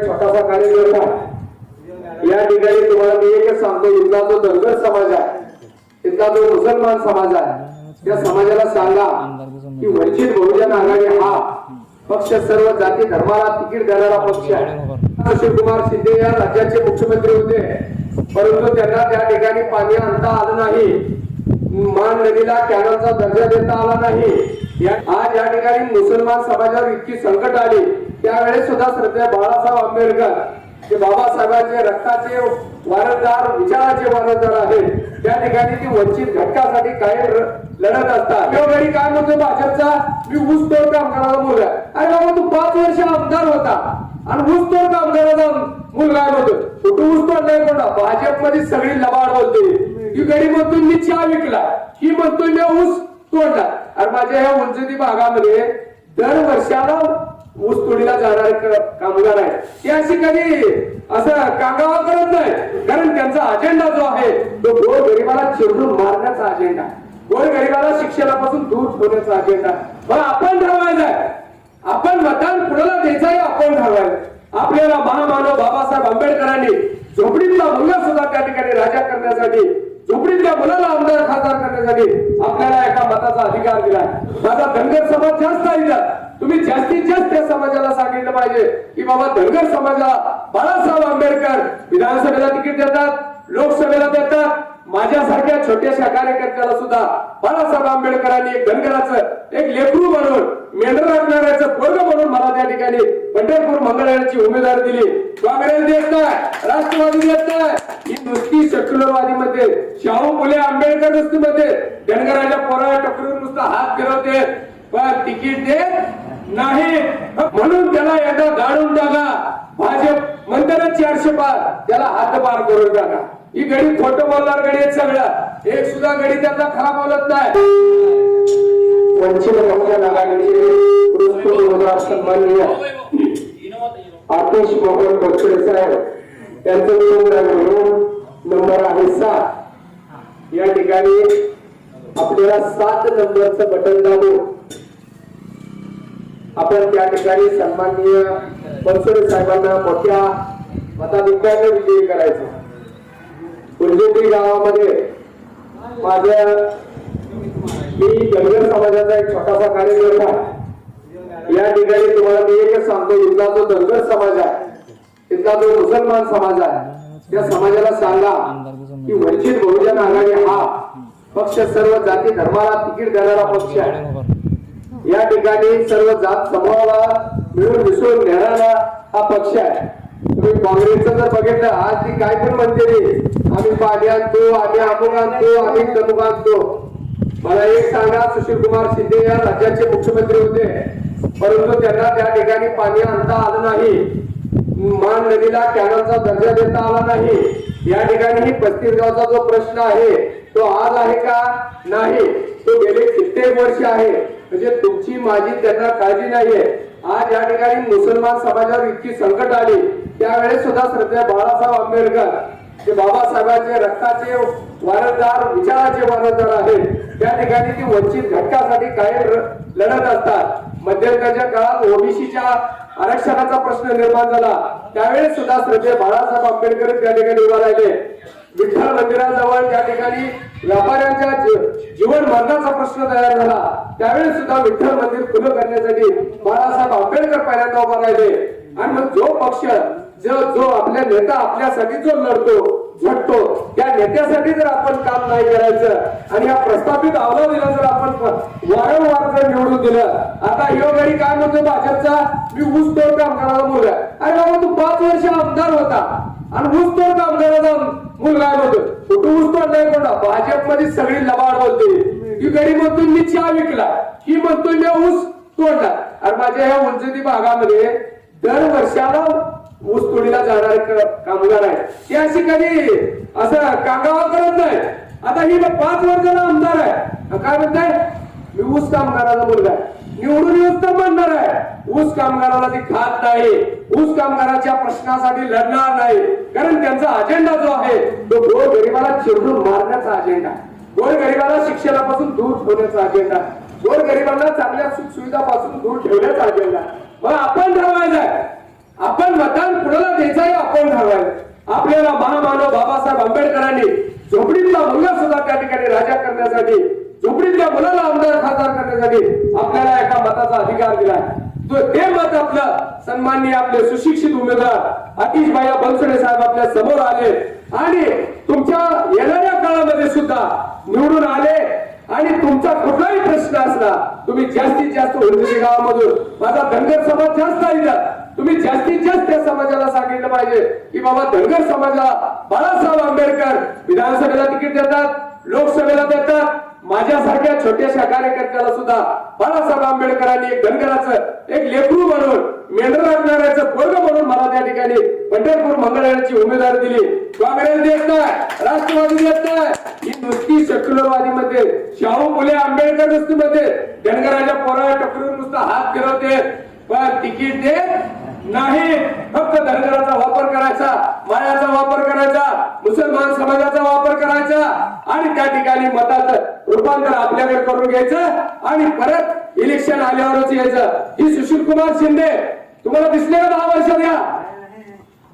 एक छोटासा कार्यकर्ता या ठिकाणी तुम्हाला मी एकच सांगतो इथला जो धनगर समाज आहे इथला जो मुसलमान समाज आहे त्या समाजाला सांगा की वंचित बहुजन आघाडी हा पक्ष सर्व जाती धर्माला तिकीट देणारा पक्ष आहे. शिवकुमार शिंदे या राज्याचे मुख्यमंत्री होते. परंतु त्यांना त्या ठिकाणी पाणी आणता आलं नाही. मान नदीला कॅनलचा दर्जा देता आला नाही. आज या ठिकाणी मुसलमान समाजावर इतकी संकट आली. त्यावेळेस सुद्धा श्रद्धेय बाळासाहेब आंबेडकर जे बाबासाहेबांचे रक्ताचे वारसदार विचाराचे वारसदार आहेत त्या ठिकाणी ती वंचित घटकासाठी कायम लढत असतात. यो काय म्हणतो भाजपचा? मी ऊस तोड कामगाराचा मुलगा अरे बाबा तू पाच वर्ष आमदार होता. आणि ऊस तोड कामगाराचा मुलगा होतो म्हणतो कुठं ऊस तोड नाही कोणा? भाजपमध्ये सगळी लबाड बोलते. ही गडी म्हणतो मी चहा विकला. ही म्हणतोय मी ऊस तोडला. अरे माझ्या ह्या उंचती भागामध्ये दर वर्षाला ऊस तोडीला जाणारे कामगार आहेत. ते अशी कधी असं कागावा करत नाही कारण त्यांचा अजेंडा जो आहे तो गोर गरिबाला चिरडून मारण्याचा अजेंडा गोर गरिबाला शिक्षणापासून दूर ठेवण्याचा अजेंडा मग आपण ठरवायचं आपण मतदान कुणाला द्यायचंय आपण ठरवायचं आपल्याला महामानव बाबासाहेब आंबेडकरांनी झोपडीतला मुलगा सुद्धा त्या ठिकाणी राजा करण्यासाठी झोपडीतल्या मुलाला आमदार खासदार करण्यासाठी आपल्याला एका मताचा अधिकार दिलाय माझा धनगर समाज जास्त आहे तुम्ही जास्तीत जास्त त्या समाजाला सांगितलं पाहिजे की बाबा धनगर समाजाला बाळासाहेब आंबेडकर विधानसभेला तिकीट देतात लोकसभेला देतात. माझ्यासारख्या छोट्याशा कार्यकर्त्याला सुद्धा बाळासाहेब आंबेडकरांनी एक धनगराचं एक लेकरू म्हणून मेंढर राखणाऱ्याचं पोरग म्हणून मला त्या ठिकाणी पंढरपूर मंगळवारची उमेदवारी दिली. काँग्रेस देत नाही राष्ट्रवादी देत नाही. ही नुसती सेक्युलरवादी मध्ये शाहू फुले आंबेडकर नुसती मध्ये धनगराच्या पोराला टकरून नुसता हात फिरवते. पण तिकीट देत नाही. म्हणून त्याला एकदा गाडून टाका भाजप म्हणते चारशे पार. त्याला हात पार करून टाका ही गडी खोटं बोलणार गडी आहेत सगळं एक सुद्धा गडी त्यांचा खरा बोलत नाही. वंचित बहुजन आघाडीचे पुरस्कृत सन्माननीय आतिश मोहन बक्षरे साहेब. त्यांचं निवेदन म्हणून नंबर आहे सात. या ठिकाणी आपल्याला सात नंबरचं बटन दाबून आपण त्या ठिकाणी सन्माननीय बनसोडे साहेबांना मोठ्या मताधिक्याने विजयी करायचं. कुंजेटी गावामध्ये माझ्या मी धनगर समाजाचा एक छोटासा कार्यक्रम या ठिकाणी तुम्हाला मी एकच सांगतो इथला जो धनगर समाज आहे इथला जो मुसलमान समाज आहे त्या समाजाला सांगा की वंचित बहुजन आघाडी हा पक्ष सर्व जाती धर्माला तिकीट देणारा पक्ष आहे. या ठिकाणी सर्व जात समूहाला मिळून मिसळून नेणारा हा पक्ष आहे. तुम्ही काँग्रेसचं जर बघितलं आज ती काय पण म्हणते रे, आम्ही पाणी आणतो आम्ही अमुक आणतो आम्ही तमुक आणतो. मला एक सांगा सुशील कुमार शिंदे या राज्याचे मुख्यमंत्री होते. परंतु त्यांना त्या ठिकाणी पाणी आणता आलं नाही. मान नदीला कॅनलचा दर्जा देता आला नाही. या ठिकाणी ही पस्तीस गावचा जो प्रश्न आहे तो आज आहे का? नाही. तो गेले कित्येक वर्ष आहे. म्हणजे तुमची माझी त्यांना काळजी नाहीये. आज या ठिकाणी मुसलमान समाजावर इतकी संकट आली. त्यावेळेस सुद्धा श्रद्धा बाळासाहेब आंबेडकर जे बाबासाहेबांचे रक्ताचे वारसदार विचाराचे वारसदार आहेत त्या ठिकाणी ती वंचित घटकासाठी कायम लढत असतात. मध्यंतरच्या काळात ओबीसीच्या आरक्षणाचा प्रश्न निर्माण झाला. त्यावेळेस सुद्धा श्रद्धे बाळासाहेब आंबेडकर त्या ठिकाणी उभा राहिले. विठ्ठल मंदिराजवळ त्या ठिकाणी व्यापाऱ्यांच्या जीवन मरणाचा प्रश्न तयार झाला. त्यावेळी सुद्धा विठ्ठल मंदिर खुलं करण्यासाठी बाळासाहेब आंबेडकर पहिल्यांदा उभा राहिले. आणि मग जो पक्ष जो जो आपल्या नेता आपल्यासाठी जो लढतो झटतो त्या नेत्यासाठी जर आपण काम नाही करायचं आणि या प्रस्थापित अवलादीला जर आपण वारंवार जर निवडून दिलं आता यो घरी काय म्हणतो भाजपचा? मी ऊस तोड कामगाराला मुलगा अरे बाबा तू पाच वर्ष आमदार होता. आणि ऊस तोड कामगाराचा मुलगा आहे म्हणतो कुठून ऊस नाही कोणा भाजपमध्ये सगळी लबाड बोलते. ही गडी म्हणतो मी चहा विकला. ही म्हणतोय मी ऊस तोडला. आणि माझ्या ह्या उंचती भागामध्ये दर वर्षाला ऊस तोडीला जाणारे कामगार आहेत. ते अशी कधी असं कांगावा करत नाही. आता ही पाच वर्षाला आमदार आहे. काय म्हणताय? मी ऊस कामगाराचा मुलगा आहे. निवडून येऊन तर म्हणणार आहे. ऊस कामगाराला ती खात नाही. ऊस कामगाराच्या प्रश्नासाठी लढणार नाही. कारण त्यांचा अजेंडा जो आहे तो गोर गरिबाला चिरडून मारण्याचा अजेंडा गोर गरिबाला शिक्षणापासून दूर ठेवण्याचा अजेंडा गोर गरिबांना चांगल्या सुख सुविधापासून दूर ठेवण्याचा अजेंडा मग आपण ठरवायचं आपण मतदान कुणाला द्यायचं आपण ठरवायचं आपल्याला महामानव बाबासाहेब आंबेडकरांनी झोपडीतला मुलगा सुद्धा त्या ठिकाणी राजा करण्यासाठी झोपडीतल्या मुलाला आमदार खासदार करण्यासाठी आपल्याला एका मताचा अधिकार दिलाय. तो ते मत आपलं सन्माननीय आपले सुशिक्षित उमेदवार अतिश भाई बनसोडे साहेब आपल्यासमोर आले. आणि तुमच्या येणाऱ्या काळामध्ये सुद्धा निवडून आले. आणि तुमचा कुठलाही प्रश्न असला तुम्ही जास्तीत जास्त उर्दुशी गावामधून माझा धनगर समाज जास्त आहे तुम्ही जास्तीत जास्त त्या समाजाला सांगितलं पाहिजे की बाबा धनगर समाजाला बाळासाहेब आंबेडकर विधानसभेला तिकीट देतात लोकसभेला देतात माझ्यासारख्या छोट्याशा कार्यकर्त्याला सुद्धा बाळासाहेब आंबेडकरांनी एक धनगराचं एक लेकरू म्हणून मेंढर लागणाऱ्याचं म्हणून मला त्या ठिकाणी पंढरपूर मंगळाची उमेदवारी दिली. काँग्रेस देत नाही राष्ट्रवादी देत नाही ही नुसती सेक्युलरवादी मध्ये शाहू फुले आंबेडकर नुसती मध्ये धनगराच्या पोराला टपरीवर नुसता हात फिरवते. पण तिकीट देत नाही. फक्त धनगराचा वापर करायचा मायाचा वापर करायचा मुसलमान समाजाचा करायचं आणि त्या ठिकाणी मताचं रूपांतर आपल्याकडे करून घ्यायचं आणि परत इलेक्शन आल्यावरच यायचं. ही सुशील कुमार शिंदे तुम्हाला दिसले का दहा वर्षात या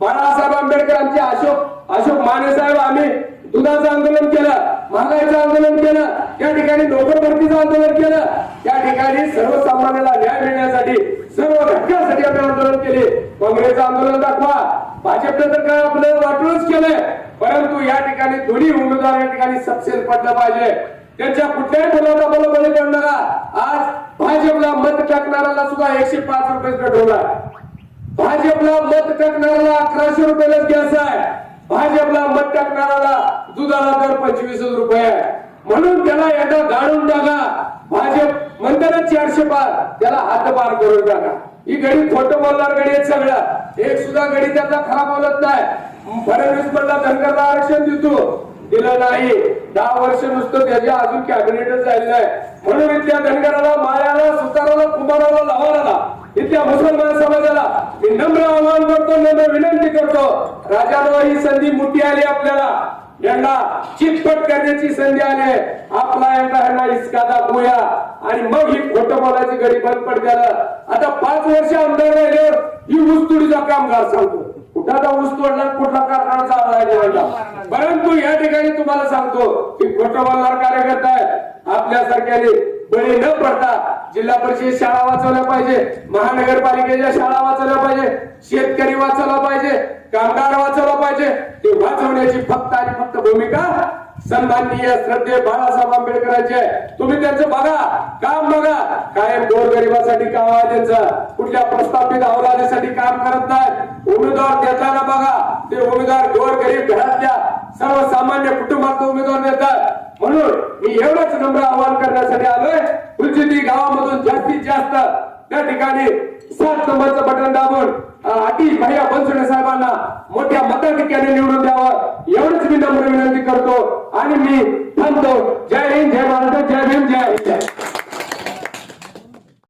बाळासाहेब आंबेडकर आमचे अशोक अशोक माने साहेब आम्ही दुधाचं आंदोलन केलं महागाईचं आंदोलन केलं त्या ठिकाणी नोकर भरतीचं आंदोलन केलं. त्या ठिकाणी सर्वसामान्याला न्याय मिळण्यासाठी सर्व घटकांसाठी आम्ही आंदोलन केले. काँग्रेसचं आंदोलन दाखवा. भाजपनं तर काय आपलं वाटूनच केलंय. परंतु या ठिकाणी दोन्ही उमेदवार या ठिकाणी सपशेल पडलं पाहिजे. त्यांच्या कुठल्याही मुलाचा मला बळी पडणारा आज भाजपला मत टाकणाऱ्याला सुद्धा एकशे पाच रुपये पेट्रोल भाजपला मत टाकणाऱ्याला अकराशे रुपयाला गॅस आहे. भाजपला मत टाकणाऱ्याला दुधाला दर पंचवीस रुपये आहे. म्हणून त्याला एकदा गाडून टाका. भाजप म्हणते ना चारशे पार त्याला हातपार करून टाका. ही गडी खोटं बोलणार गडी आहेत सगळ्या. एक सुद्धा गडी त्याचा खराब बोलत नाही. फडणवीस म्हणला धनगरला आरक्षण देतो. दिलं नाही. दहा वर्ष नुसतं त्याच्या अजून कॅबिनेटच झालेलं आहे म्हणून इथल्या धनगराला मायाला सुताराला कुमाराला लावाला इथल्या मुसलमान समाजाला मी नम्र आवाहन करतो नम्र विनंती करतो. राजाला ही संधी मोठी आली आपल्याला. यांना चितपट करण्याची संधी आली आहे. आपला यांना ह्यांना इसका दाखवूया. आणि मग ही खोट बोलायची गडी बंद पडत्याला आता पाच वर्ष आमदार राहिल्यावर ही ऊसतुडीचा कामगार सांगतो. दादा ऊस तोडला कुठला कारखाना चालला परंतु या ठिकाणी तुम्हाला सांगतो की खोटं बोलणार कार्यकर्ता आपल्यासारख्याने बळी न पडता जिल्हा परिषद शाळा वाचवल्या पाहिजे महानगरपालिकेच्या शाळा वाचवल्या पाहिजे शेतकरी वाचवला पाहिजे कामगार वाचवला पाहिजे. ते वाचवण्याची फक्त आणि फक्त भूमिका सन्माननीय श्रद्धे बाळासाहेब आंबेडकरांची आहे. तुम्ही त्यांचं बघा काम बघा. कायम गोरगरिबासाठी काम आहे त्यांचं कुठल्या प्रस्थापित अवलादीसाठी काम करत नाही? उमेदवार देताना बघा. ते उमेदवार गोरगरीब घरातल्या सर्वसामान्य कुटुंबात उमेदवार देतात. म्हणून मी एवढंच नम्र आवाहन करण्यासाठी आलोय. उलचिती गावामधून जास्तीत जास्त त्या ठिकाणी सात नंबरचं बटन दाबून अं, भैया बनसुडे साहेबांना मोठ्या मताधिक्याने निवडून द्यावं. एवढंच मी नम्र विनंती करतो. आणि मी थांबतो. जय हिंद जय महाराष्ट्र जय भीम जय हिंद.